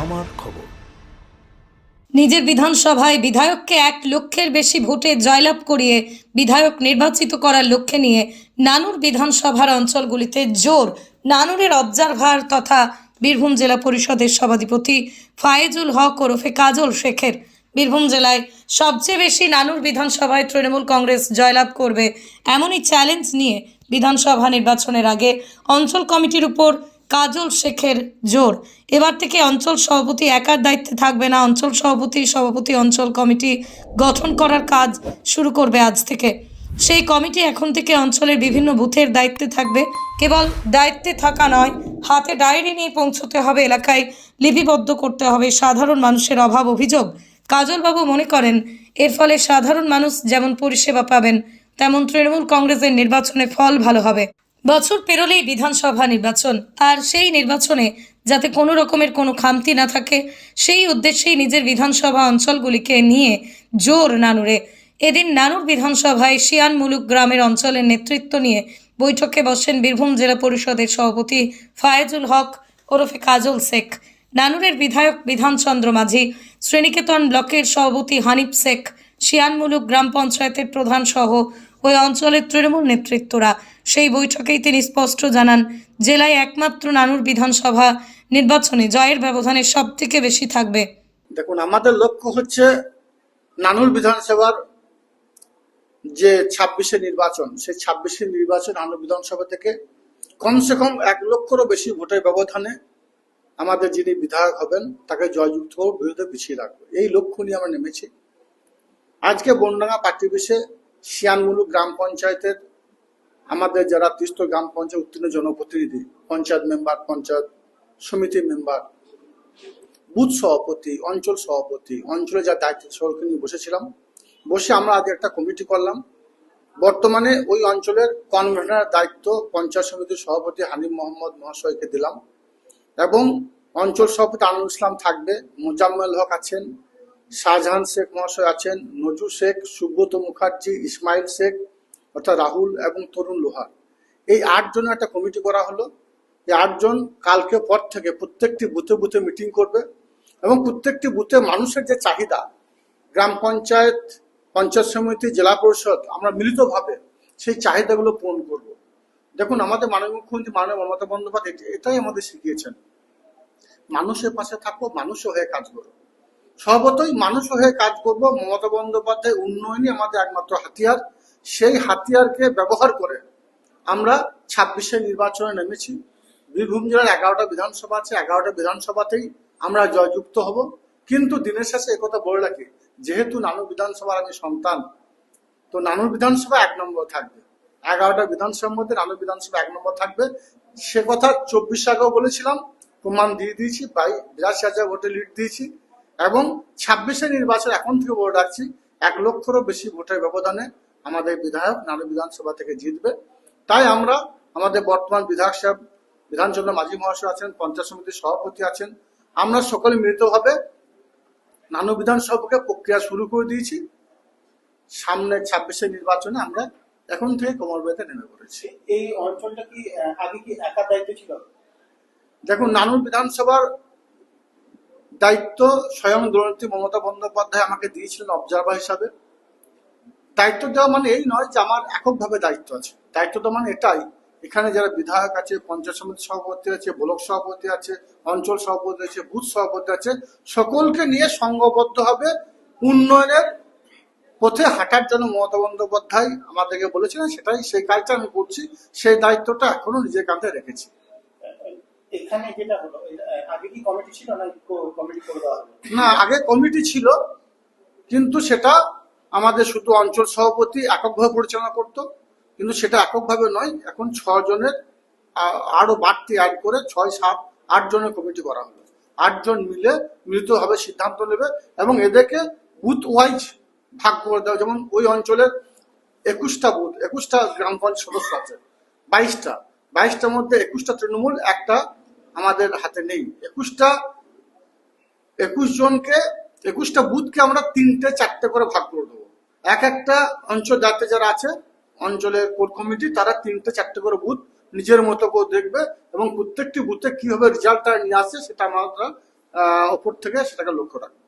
আমার খবর। নিজের বিধানসভায় বিধায়ককে এক লক্ষের বেশি ভোটে জয়লাভ করিয়ে বিধায়ক নির্বাচিত করার লক্ষ্যে নিয়ে নানুর বিধানসভার অঞ্চলগুলিতে জোর নানুরের অবজারভার তথা বীরভূম জেলা পরিষদের সভাধিপতি ফায়েজুল হক ওরফে কাজল শেখের। বীরভূম জেলায় সবচেয়ে বেশি নানুর বিধানসভায় তৃণমূল কংগ্রেস জয়লাভ করবে এমনই চ্যালেঞ্জ নিয়ে বিধানসভা নির্বাচনের আগে অঞ্চল কমিটির উপর কাজল শেখের জোর। এবার থেকে অঞ্চল সভাপতি একার দায়িত্বে থাকবে না। অঞ্চল সভাপতি সভাপতি অঞ্চল কমিটি গঠন করার কাজ শুরু করবে আজ থেকে। সেই কমিটি এখন থেকে অঞ্চলের বিভিন্ন বুথের দায়িত্বে থাকবে। কেবল দায়িত্বে থাকা নয়, হাতে ডায়েরি নিয়ে পৌঁছতে হবে, এলাকায় লিপিবদ্ধ করতে হবে। সাধারণ মানুষের অভাব অভিযোগ। কাজলবাবু মনে করেন, এর ফলে সাধারণ মানুষ যেমন পরিষেবা পাবেন, তেমন তৃণমূল কংগ্রেসের নির্বাচনে ফল ভালো হবে। বছর পেরোলেই বিধানসভা নির্বাচন। আর সেই নির্বাচনে যাতে কোনো রকমের কোনো খামতি না থাকে, সেই উদ্দেশ্যেই নিজের বিধানসভা অঞ্চলগুলিকে নিয়ে জোর নানুরে। এদিন নানুর বিধানসভায় শিয়ানমুলুক গ্রামের অঞ্চলের নেতৃত্ব নিয়ে বৈঠকে বসেন বীরভূম জেলা পরিষদের সভাপতি ফায়েজুল হক ওরফে কাজল শেখ। নানুরের বিধায়ক বিধানচন্দ্র মাঝি শ্রেণীকেতন ব্লকের সভাপতি হানিফ শেখ শিয়ানমুলুক গ্রাম পঞ্চায়েতের প্রধান সহ ওই অঞ্চলের তৃণমূল নেতৃত্বরা। সেই বৈঠকেই তিনি স্পষ্ট জানান, জেলায় একমাত্র নানুর বিধানসভা নির্বাচনে জয়ের ব্যবধানে সব থেকে বেশি থাকবে। দেখুন, আমাদের লক্ষ্য হচ্ছে নানুর বিধানসভার যে ছাব্বিশে নির্বাচন, সেই ছাব্বিশে নির্বাচন নানুর বিধানসভা থেকে কমসে কম এক লক্ষেরও বেশি ভোটের ব্যবধানে আমাদের যিনি বিধায়ক হবেন, তাকে জয়যুক্ত বিরুদ্ধে পিছিয়ে রাখব। এই লক্ষ্য নিয়ে আমরা নেমেছি। আজকে বনডাঙ্গা পার্টি বিষে শিয়ানমুলুক গ্রাম পঞ্চায়েতের আমাদের যারা তিস্ত গ্রাম পঞ্চায়েত উত্তীর্ণ জনপ্রতিনিধি, পঞ্চায়েত মেম্বার, পঞ্চায়েত সমিতি মেম্বার, বুথ সভাপতি, অঞ্চল সভাপতি, অঞ্চলে যা দায়িত্ব সকলকে নিয়ে বসেছিলাম। বসে আমরা আজ একটা কমিটি করলাম। বর্তমানে ওই অঞ্চলের কনভেনার দায়িত্ব পঞ্চায়েত সমিতির সভাপতি হানিফ মোহাম্মদ মহাশয়কে দিলাম এবং অঞ্চল সভাপতি আনুল ইসলাম থাকবে, মোজাম্মেল হক আছেন শাহজাহান শেখ মহাশয় আছেন নজু শেখ, সুব্রত মুখার্জি, ইসমাইল শেখ, অর্থাৎ রাহুল এবং তরুণ লোহার। এই আটজনের একটা কমিটি করা হলো। এই আটজন কালকে পর থেকে প্রত্যেকটি বুথে বুথে মিটিং করবে এবং প্রত্যেকটি বুথে মানুষের যে চাহিদা, গ্রাম পঞ্চায়েত পঞ্চায়েত সমিতি, জেলা পরিষদ, আমরা মিলিতভাবে সেই চাহিদাগুলো পূরণ করব। দেখুন, আমাদের মাননীয় মুখ্যমন্ত্রী মাননীয় মমতা বন্দ্যোপাধ্যায় এটাই আমাদের শিখিয়েছেন। মানুষের পাশে থাকব মানুষও হয়ে কাজ করব সর্বতই মানুষ হয়ে কাজ করব। মমতা বন্দ্যোপাধ্যায় উন্নয়নই আমাদের একমাত্র হাতিয়ার। সেই হাতিয়ারকে ব্যবহার করে আমরা ছাব্বিশে নির্বাচনে নেমেছি। বীরভূম জেলার এগারোটা বিধানসভা আছে, এগারোটা বিধানসভাতেই আমরা জয়যুক্ত হব। কিন্তু দিনের শেষে একথা বলে রাখি, যেহেতু নানু বিধানসভার আমি সন্তান, তো নানুর বিধানসভা এক নম্বর থাকবে। এগারোটা বিধানসভার মধ্যে নানু বিধানসভা এক নম্বর থাকবে। সে কথা চব্বিশ আগেও বলেছিলাম, প্রমাণ দিয়ে দিয়েছি প্রায় বিরাশি হাজার ভোটে লিড দিয়েছি। এবং ছাব্বিশে নির্বাচন এখন থেকে বলে রাখছি এক লক্ষেরও বেশি ভোটের ব্যবধানে আমাদের বিধায়ক নানু বিধানসভা থেকে জিতবে। তাই আমরা আমাদের বর্তমান বিধায়ক সাহেব বিধানচন্দ্র মাঝি মহাশয় আছেন পঞ্চায়েত সমিতির সভাপতি আছেন আমরা সকলে মিলিতভাবে নানু বিধানসভাকে প্রক্রিয়া শুরু করে দিয়েছি। সামনে ছাব্বিশে নির্বাচনে আমরা এখন থেকে কোমর বেঁধে নেমে পড়েছি। এই অঞ্চলটা কি আগে কি একা দায়িত্ব ছিল? দেখুন নানুর বিধানসভার দায়িত্ব স্বয়ং দলনেত্রী মমতা বন্দ্যোপাধ্যায় আমাকে দিয়েছিলেন অবজারভার হিসাবে। দায়িত্ব দেওয়া মানে এই নয় যে আমার এককভাবে দায়িত্ব আছে। দায়িত্ব দেওয়া মানে এটাই। এখানে যারা বিধায়ক আছে, পঞ্চায়েত সমিতি সভাপতি আছে, ব্লক সভাপতি আছে, অঞ্চল সভাপতি আছে, বুথ সভাপতি আছে, সকলকে নিয়ে সংঘবদ্ধ হবে উন্নয়নের পথে হাঁটার জন্য মমতা বন্দ্যোপাধ্যায় আমাদেরকে বলেছিলেন, সেটাই সেই কাজটা আমি করছি। সেই দায়িত্বটা এখনও নিজের কাঁধে রেখেছি। এখানে যেটা হলো আগে কি কমিটি ছিল না কমিটি করে দেওয়া না, আগে কমিটি ছিল, কিন্তু সেটা আমাদের শুধু অঞ্চল সভাপতি এককভাবে পরিচালনা করত, কিন্তু সেটা এককভাবে নয়, এখন ছ জনের আ- আরও বাড়তি অ্যাড করে ছয়, সাত, আট জনের কমিটি করা হলো। আটজন মিলে মিলিতভাবে সিদ্ধান্ত নেবে এবং এদেরকে বুথ ওয়াইজ ভাগ করে দেওয়া, যেমন ওই অঞ্চলের একুশটা বুথ একুশটা গ্রাম পঞ্চায়েত সদস্য আছে, বাইশটা। বাইশটার মধ্যে একুশটা তৃণমূল, একটা আমাদের হাতে নেই। একুশটা একুশ জনকে একুশটা বুথকে আমরা তিনটে চারটে করে ভাগ করে দেবো। এক একটা অঞ্চল যাতে যারা আছে অঞ্চলের কোর কমিটি তারা তিনটে চারটে করে বুথ নিজের মতো করে দেখবে এবং প্রত্যেকটি বুথে কীভাবে রেজাল্টটা নিয়ে আসে সেটা আমরা ওপর থেকে সেটাকে লক্ষ্য রাখব।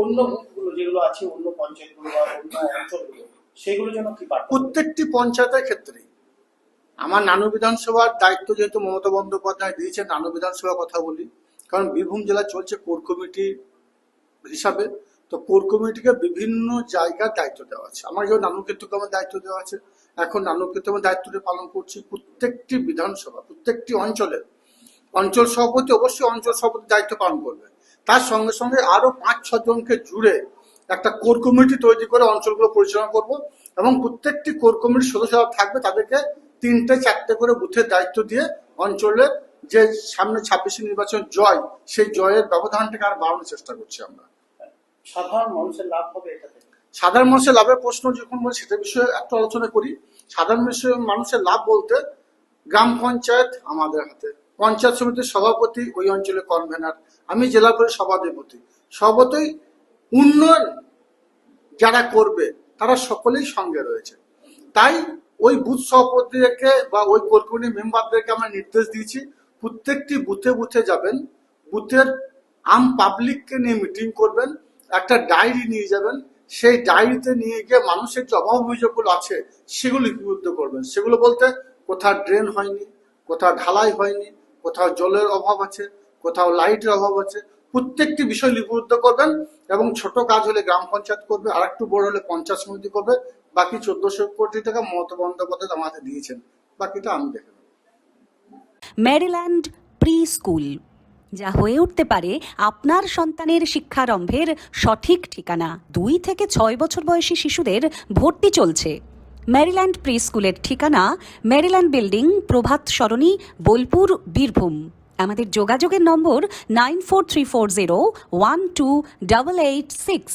অন্য বুথগুলো যেগুলো আছে অন্য পঞ্চায়েতগুলো বা অন্য অঞ্চলগুলো সেগুলোর জন্য কি প্রত্যেকটি পঞ্চায়েতের ক্ষেত্রেই। আমার নানু বিধানসভার দায়িত্ব যেহেতু মমতা বন্দ্যোপাধ্যায় দিয়েছেন নানু বিধানসভা কথা বলি। কারণ বীরভূম জেলা চলছে কোর কমিটি হিসাবে। তো কোর কমিটিকে বিভিন্ন জায়গার দায়িত্ব দেওয়া আছে। আমার যেমন নানু ক্ষেত্রক্রমের দায়িত্ব দেওয়া আছে। এখন নানু ক্ষেত্রক্রমের দায়িত্বটি পালন করছি প্রত্যেকটি বিধানসভা, প্রত্যেকটি অঞ্চলে। অঞ্চল সভাপতি অবশ্যই অঞ্চল সভাপতি দায়িত্ব পালন করবে। তার সঙ্গে সঙ্গে আরও পাঁচ, ছ জনকে জুড়ে একটা কোর কমিটি তৈরি করে অঞ্চলগুলো পরিচালনা করব এবং প্রত্যেকটি কোর কমিটির সদস্যরা থাকবে তাদেরকে তিনটে চারটে করে বুথের দায়িত্ব দিয়ে অঞ্চলের যে সামনে ছাব্বিশে নির্বাচন জয় সেই জয়ের ব্যবধানটাকে আর বাড়ানোর চেষ্টা করছি আমরা। সাধারণ মানুষের লাভ হবে এটাতে সাধারণ মানুষের লাভের প্রশ্ন যখন বলি সেটা বিষয়ে একটু আলোচনা করি। সাধারণ মানুষের লাভ বলতে গ্রাম পঞ্চায়েত আমাদের হাতে। পঞ্চায়েত সমিতির সভাপতি ওই অঞ্চলের কনভেনার আমি জেলা পরিষদ সভাধিপতি। সর্বতই উন্নয়ন যারা করবে তারা সকলেই সঙ্গে রয়েছে। তাই ওই বুথ সভাপতিদেরকে বা ওই কোরকুনি মেম্বারদেরকে আমরা নির্দেশ দিয়েছি, প্রত্যেকটি বুথে বুথে যাবেন, বুথের আম পাবলিককে নিয়ে মিটিং করবেন, একটা ডায়েরি নিয়ে যাবেন, সেই ডায়েরিতে নিয়ে গিয়ে মানুষের যে অভাব অভিযোগগুলো আছে, সেগুলো লিপিবদ্ধ করবেন। সেগুলো বলতে কোথাও ড্রেন হয়নি, কোথাও ঢালাই হয়নি, কোথাও জলের অভাব আছে, কোথাও লাইটের অভাব আছে, প্রত্যেকটি বিষয় লিপিবদ্ধ করবেন এবং ছোট কাজ হলে গ্রাম পঞ্চায়েত করবে আর একটু বড় হলে পঞ্চায়েত সমিতি করবে বাকি চোদ্দশো কোটি টাকা মমতা বন্দ্যোপাধ্যায় আমাকে দিয়েছেন। বাকিটা আমি দেখে। ম্যারিল্যান্ড প্রি স্কুল যা হয়ে উঠতে পারে আপনার সন্তানের শিক্ষারম্ভের সঠিক ঠিকানা। দুই থেকে ছয় বছর বয়সী শিশুদের ভর্তি চলছে। ম্যারিল্যান্ড প্রি স্কুলের ঠিকানা ম্যারিল্যান্ড বিল্ডিং, প্রভাত সরণি, বোলপুর, বীরভূম। আমাদের যোগাযোগের number nine four three four zero one two double eight six.